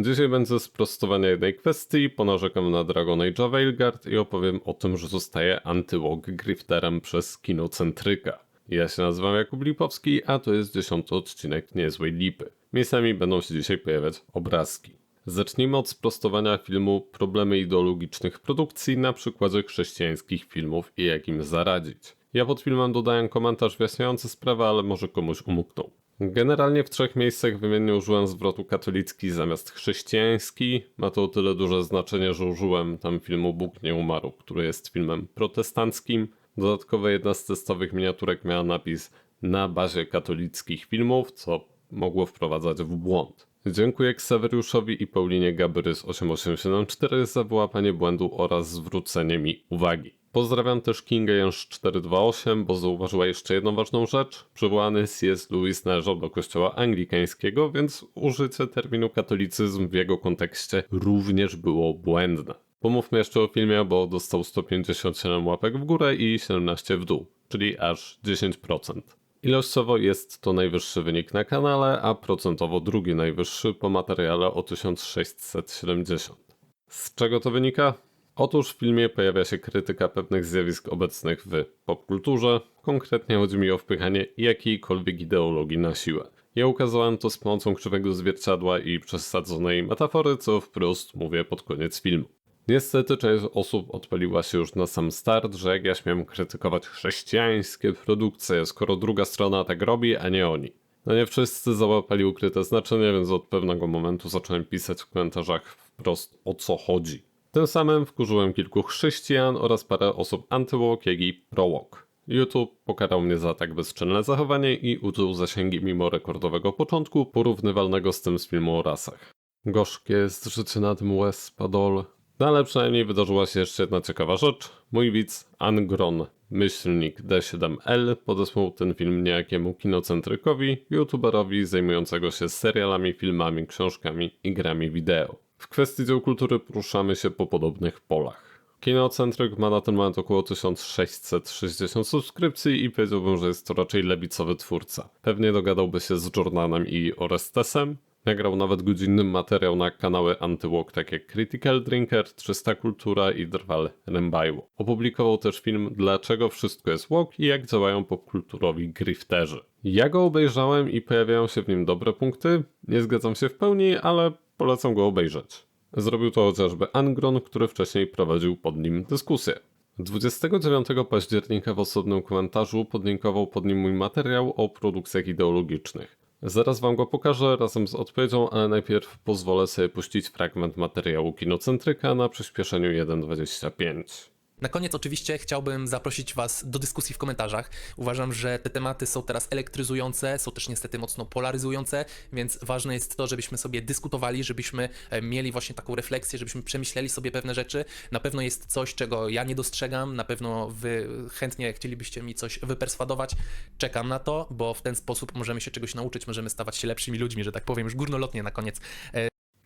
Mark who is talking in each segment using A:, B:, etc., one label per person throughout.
A: Dzisiaj będzie sprostowanie jednej kwestii, ponarzekam na Dragon Age Veilguard i opowiem o tym, że zostaje antywog grifterem przez kinocentryka. Ja się nazywam Jakub Lipowski, a to jest dziesiąty odcinek Niezłej Lipy. Miejscami będą się dzisiaj pojawiać obrazki. Zacznijmy od sprostowania filmu Problemy ideologicznych produkcji na przykładzie chrześcijańskich filmów i jak im zaradzić. Ja pod filmem dodałem komentarz wyjaśniający sprawę, ale może komuś umknął. Generalnie w trzech miejscach wymiennie użyłem zwrotu katolicki zamiast chrześcijański. Ma to o tyle duże znaczenie, że użyłem tam filmu Bóg nie umarł, który jest filmem protestanckim. Dodatkowo jedna z testowych miniaturek miała napis na bazie katolickich filmów, co mogło wprowadzać w błąd. Dziękuję Ksaweriuszowi i Paulinie Gabry z 8874 za wyłapanie błędu oraz zwrócenie mi uwagi. Pozdrawiam też Kinga Jęż 428, bo zauważyła jeszcze jedną ważną rzecz. Przywołany C.S. Lewis należał do kościoła anglikańskiego, więc użycie terminu katolicyzm w jego kontekście również było błędne. Pomówmy jeszcze o filmie, bo dostał 157 łapek w górę i 17 w dół, czyli aż 10%. Ilościowo jest to najwyższy wynik na kanale, a procentowo drugi najwyższy po materiale o 1670. Z czego to wynika? Otóż w filmie pojawia się krytyka pewnych zjawisk obecnych w popkulturze. Konkretnie chodzi mi o wpychanie jakiejkolwiek ideologii na siłę. Ja ukazałem to z pomocą krzywego zwierciadła i przesadzonej metafory, co wprost mówię pod koniec filmu. Niestety część osób odpaliła się już na sam start, że jak ja śmiem krytykować chrześcijańskie produkcje, skoro druga strona tak robi, a nie oni. No nie wszyscy załapali ukryte znaczenie, więc od pewnego momentu zacząłem pisać w komentarzach wprost o co chodzi. Tym samym wkurzyłem kilku chrześcijan oraz parę osób antyłok, jak i prowok. YouTube pokarał mnie za tak bezczynne zachowanie i uczył zasięgi mimo rekordowego początku, porównywalnego z tym z filmu o rasach. Gorzkie jest życie na tym łez, padol. No ale przynajmniej wydarzyła się jeszcze jedna ciekawa rzecz. Mój widz Angron, myślnik D7L, podesłał ten film niejakiemu kinocentrykowi, youtuberowi zajmującego się serialami, filmami, książkami i grami wideo. W kwestii dzieł kultury poruszamy się po podobnych polach. Kinocentryk ma na ten moment około 1660 subskrypcji i powiedziałbym, że jest to raczej lewicowy twórca. Pewnie dogadałby się z Jordanem i Orestesem. Nagrał nawet godzinny materiał na kanały Antywok, tak jak Critical Drinker, 300 Kultura i Drwal Rembajło. Opublikował też film Dlaczego wszystko jest łok i jak działają popkulturowi grifterzy. Ja go obejrzałem i pojawiają się w nim dobre punkty. Nie zgadzam się w pełni, ale polecam go obejrzeć. Zrobił to chociażby Angron, który wcześniej prowadził pod nim dyskusję. 29 października w osobnym komentarzu podlinkował pod nim mój materiał o produkcjach ideologicznych. Zaraz wam go pokażę razem z odpowiedzią, ale najpierw pozwolę sobie puścić fragment materiału kinocentryka na przyspieszeniu 1.25.
B: Na koniec oczywiście chciałbym zaprosić Was do dyskusji w komentarzach. Uważam, że te tematy są teraz elektryzujące, są też niestety mocno polaryzujące, więc ważne jest to, żebyśmy sobie dyskutowali, żebyśmy e, mieli właśnie taką refleksję, żebyśmy przemyśleli sobie pewne rzeczy. Na pewno jest coś, czego ja nie dostrzegam, na pewno Wy chętnie chcielibyście mi coś wyperswadować. Czekam na to, bo w ten sposób możemy się czegoś nauczyć, możemy stawać się lepszymi ludźmi, że tak powiem, już górnolotnie na koniec.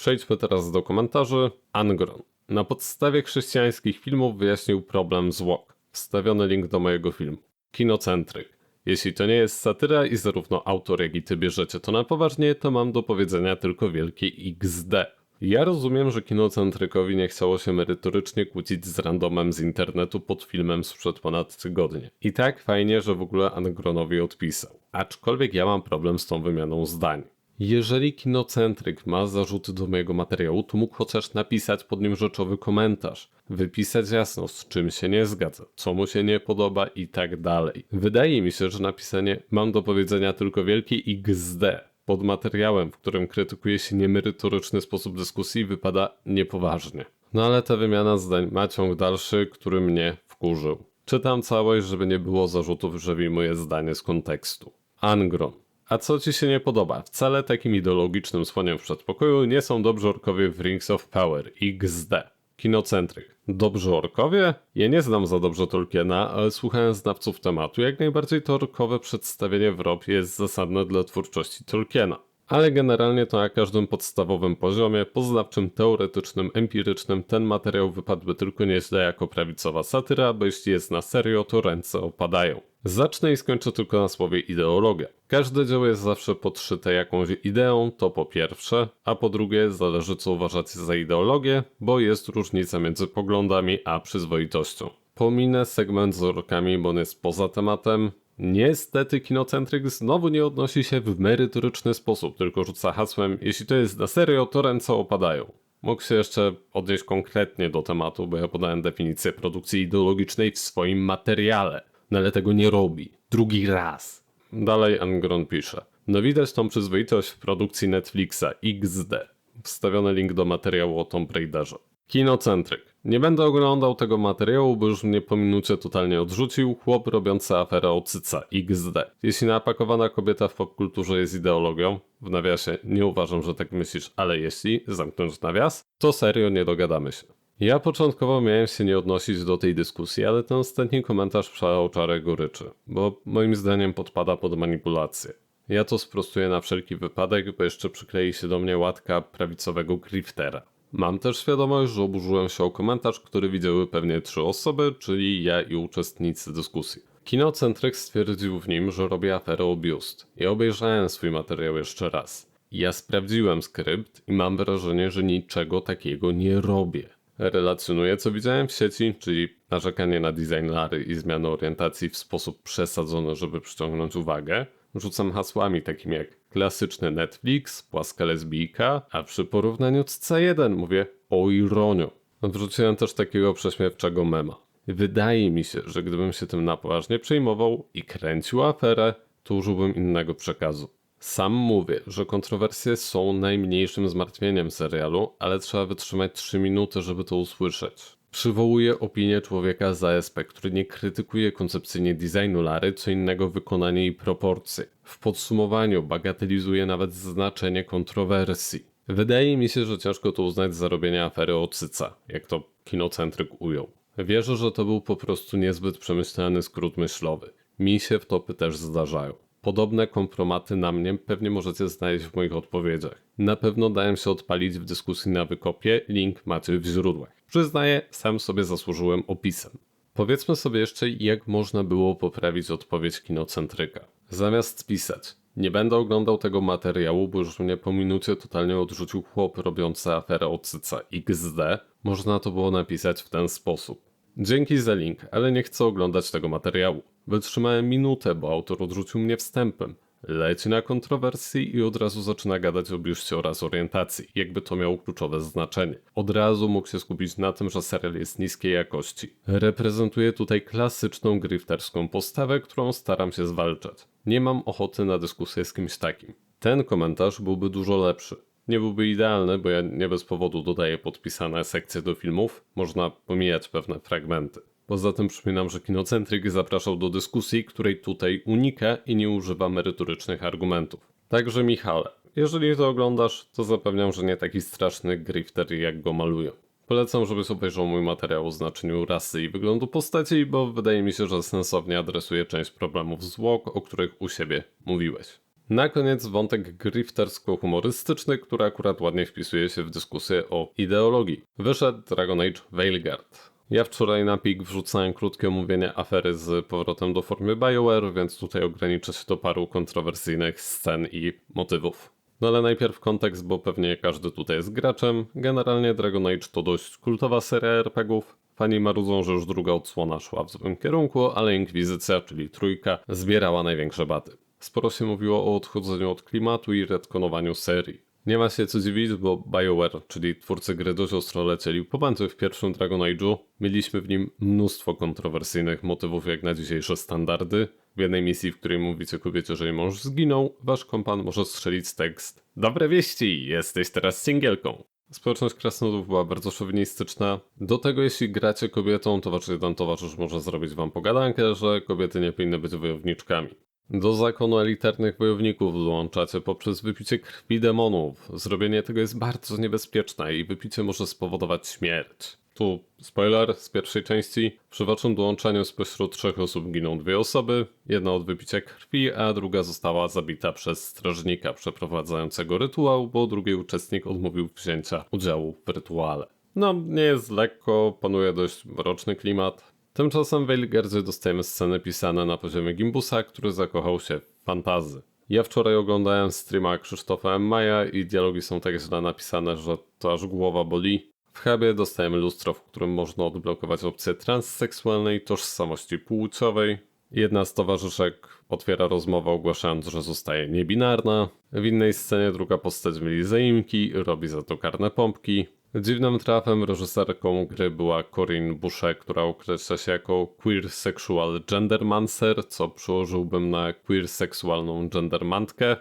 A: Przejdźmy teraz do komentarzy. Angron. Na podstawie chrześcijańskich filmów wyjaśnił problem zwłok. Wstawiony link do mojego filmu. Kinocentryk. Jeśli to nie jest satyra i zarówno autor jak i ty bierzecie to na poważnie, to mam do powiedzenia tylko wielkie XD. Ja rozumiem, że kinocentrykowi nie chciało się merytorycznie kłócić z randomem z internetu pod filmem sprzed ponad tygodnia. I tak fajnie, że w ogóle Angronowi odpisał. Aczkolwiek ja mam problem z tą wymianą zdań. Jeżeli kinocentryk ma zarzuty do mojego materiału, to mógł chociaż napisać pod nim rzeczowy komentarz, wypisać jasno, z czym się nie zgadza, co mu się nie podoba i tak dalej. Wydaje mi się, że napisanie mam do powiedzenia tylko wielkie XD pod materiałem, w którym krytykuje się niemerytoryczny sposób dyskusji, wypada niepoważnie. No ale ta wymiana zdań ma ciąg dalszy, który mnie wkurzył. Czytam całość, żeby nie było zarzutów, że wyjmuję zdanie z kontekstu. Angron. A co ci się nie podoba? Wcale takim ideologicznym słoniem w przedpokoju nie są dobrzy orkowie w Rings of Power XD. Kinocentryk. Dobrzy orkowie? Ja nie znam za dobrze Tolkiena, ale słuchałem znawców tematu, jak najbardziej to orkowe przedstawienie w ROP jest zasadne dla twórczości Tolkiena. Ale generalnie to na każdym podstawowym poziomie, poznawczym, teoretycznym, empirycznym, ten materiał wypadłby tylko nieźle jako prawicowa satyra, bo jeśli jest na serio, to ręce opadają. Zacznę i skończę tylko na słowie ideologia. Każde dzieło jest zawsze podszyte jakąś ideą, to po pierwsze, a po drugie zależy co uważacie za ideologię, bo jest różnica między poglądami a przyzwoitością. Pominę segment z orkami, bo on jest poza tematem. Niestety kinocentryk znowu nie odnosi się w merytoryczny sposób, tylko rzuca hasłem, jeśli to jest na serio, to ręce opadają. Mógł się jeszcze odnieść konkretnie do tematu, bo ja podałem definicję produkcji ideologicznej w swoim materiale. No ale tego nie robi. Drugi raz. Dalej Angron pisze. No widać tą przyzwoitość w produkcji Netflixa XD. Wstawiony link do materiału o Tomb Raiderze. Kinocentryk. Nie będę oglądał tego materiału, bo już mnie po minucie totalnie odrzucił chłop robiący aferę o cyca XD. Jeśli napakowana kobieta w popkulturze jest ideologią, w nawiasie nie uważam, że tak myślisz, ale jeśli, zamknąć nawias, to serio nie dogadamy się. Ja początkowo miałem się nie odnosić do tej dyskusji, ale ten ostatni komentarz przelał czarę goryczy, bo moim zdaniem podpada pod manipulację. Ja to sprostuję na wszelki wypadek, bo jeszcze przyklei się do mnie łatka prawicowego griftera. Mam też świadomość, że oburzyłem się o komentarz, który widziały pewnie trzy osoby, czyli ja i uczestnicy dyskusji. Kinocentryk stwierdził w nim, że robi aferę o biust. Ja obejrzałem swój materiał jeszcze raz. Ja sprawdziłem skrypt i mam wrażenie, że niczego takiego nie robię. Relacjonuję co widziałem w sieci, czyli narzekanie na design Lary i zmianę orientacji w sposób przesadzony, żeby przyciągnąć uwagę. Rzucam hasłami takimi jak klasyczny Netflix, płaska lesbijka, a przy porównaniu z C1 mówię o ironio. Wrzuciłem też takiego prześmiewczego mema. Wydaje mi się, że gdybym się tym na poważnie przejmował i kręcił aferę, to użyłbym innego przekazu. Sam mówię, że kontrowersje są najmniejszym zmartwieniem serialu, ale trzeba wytrzymać 3 minuty, żeby to usłyszeć. Przywołuję opinię człowieka z ASP, który nie krytykuje koncepcyjnie designu Lary, co innego wykonanie i proporcje. W podsumowaniu bagatelizuje nawet znaczenie kontrowersji. Wydaje mi się, że ciężko to uznać za robienie afery o cyca, jak to kinocentryk ujął. Wierzę, że to był po prostu niezbyt przemyślany skrót myślowy. Mi się wtopy też zdarzają. Podobne kompromaty na mnie pewnie możecie znaleźć w moich odpowiedziach. Na pewno dałem się odpalić w dyskusji na wykopie, link macie w źródłach. Przyznaję, sam sobie zasłużyłem opisem. Powiedzmy sobie jeszcze, jak można było poprawić odpowiedź kinocentryka. Zamiast pisać, nie będę oglądał tego materiału, bo już mnie po minucie totalnie odrzucił chłop robiący aferę od cyca XD, można to było napisać w ten sposób. Dzięki za link, ale nie chcę oglądać tego materiału. Wytrzymałem minutę, bo autor odrzucił mnie wstępem. Leci na kontrowersji i od razu zaczyna gadać o biuście oraz orientacji, jakby to miało kluczowe znaczenie. Od razu mógł się skupić na tym, że serial jest niskiej jakości. Reprezentuję tutaj klasyczną grifterską postawę, którą staram się zwalczać. Nie mam ochoty na dyskusję z kimś takim. Ten komentarz byłby dużo lepszy. Nie byłby idealny, bo ja nie bez powodu dodaję podpisane sekcje do filmów, można pomijać pewne fragmenty. Poza tym przypominam, że Kinocentryk zapraszał do dyskusji, której tutaj unika i nie używa merytorycznych argumentów. Także Michale, jeżeli to oglądasz, to zapewniam, że nie taki straszny grifter jak go malują. Polecam, żebyś obejrzał mój materiał o znaczeniu rasy i wyglądu postaci, bo wydaje mi się, że sensownie adresuje część problemów zwłok, o których u siebie mówiłeś. Na koniec wątek griftersko-humorystyczny, który akurat ładnie wpisuje się w dyskusję o ideologii. Wyszedł Dragon Age Veilguard. Ja wczoraj na pik wrzucałem krótkie omówienie afery z powrotem do formy BioWare, więc tutaj ograniczę się do paru kontrowersyjnych scen i motywów. No ale najpierw kontekst, bo pewnie każdy tutaj jest graczem. Generalnie Dragon Age to dość kultowa seria RPGów. Fani marudzą, że już druga odsłona szła w złym kierunku, ale Inkwizycja, czyli trójka, zbierała największe baty. Sporo się mówiło o odchodzeniu od klimatu i retkonowaniu serii. Nie ma się co dziwić, bo BioWare, czyli twórcy gry dość ostro lecieli po bandzie w pierwszym Dragon Age'u. Mieliśmy w nim mnóstwo kontrowersyjnych motywów jak na dzisiejsze standardy. W jednej misji, w której mówicie kobiecie, że jej mąż zginął, wasz kompan może strzelić tekst Dobre wieści, jesteś teraz singielką. Społeczność krasnodów była bardzo szowinistyczna. Do tego jeśli gracie kobietą, to wasz jeden towarzysz może zrobić wam pogadankę, że kobiety nie powinny być wojowniczkami. Do zakonu elitarnych wojowników dołączacie poprzez wypicie krwi demonów. Zrobienie tego jest bardzo niebezpieczne i wypicie może spowodować śmierć. Tu spoiler z pierwszej części. Przy waszym dołączeniu spośród trzech osób giną dwie osoby. Jedna od wypicia krwi, a druga została zabita przez strażnika przeprowadzającego rytuał, bo drugi uczestnik odmówił wzięcia udziału w rytuale. No, nie jest lekko, panuje dość mroczny klimat. Tymczasem w Eilgardzie dostajemy sceny pisane na poziomie Gimbusa, który zakochał się w fantazy. Ja wczoraj oglądałem streama Krzysztofa M. Maja i dialogi są tak źle napisane, że to aż głowa boli. W hubie dostajemy lustro, w którym można odblokować opcję transseksualnej tożsamości płciowej. Jedna z towarzyszek otwiera rozmowę ogłaszając, że zostaje niebinarna. W innej scenie druga postać mieli zaimki robi za to karne pompki. Dziwnym trafem reżyserką gry była Corinne Boucher, która określa się jako queer sexual gendermancer, co przełożyłbym na queer seksualną gendermantkę.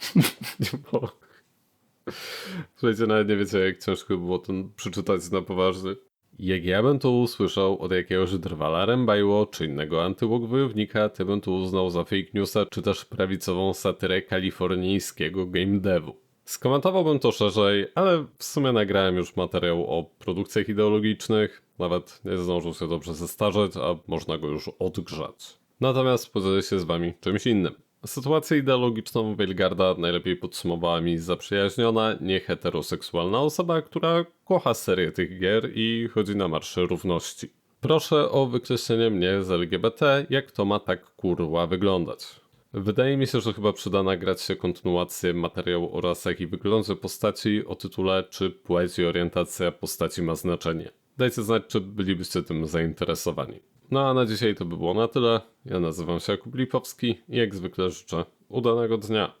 A: Bo... Słuchajcie, nawet nie wiecie, jak ciężko było to przeczytać na poważnie. Jak ja bym to usłyszał od jakiegoś drwala Rembajło czy innego antywok wojownika, to bym to uznał za fake newsa, czy też prawicową satyrę kalifornijskiego game devu. Skomentowałbym to szerzej, ale w sumie nagrałem już materiał o produkcjach ideologicznych, nawet nie zdążył się dobrze zestarzeć, a można go już odgrzać. Natomiast podzielę się z wami czymś innym. Sytuację ideologiczną Weilgarda najlepiej podsumowała mi zaprzyjaźniona, nieheteroseksualna osoba, która kocha serię tych gier i chodzi na marsze równości. Proszę o wykreślenie mnie z LGBT, jak to ma tak kurwa wyglądać. Wydaje mi się, że chyba przyda nagrać się kontynuację materiału o rasach i wyglądzie postaci o tytule Czy płeć i orientacja postaci ma znaczenie. Dajcie znać, czy bylibyście tym zainteresowani. No a na dzisiaj to by było na tyle. Ja nazywam się Jakub Lipowski i jak zwykle życzę udanego dnia.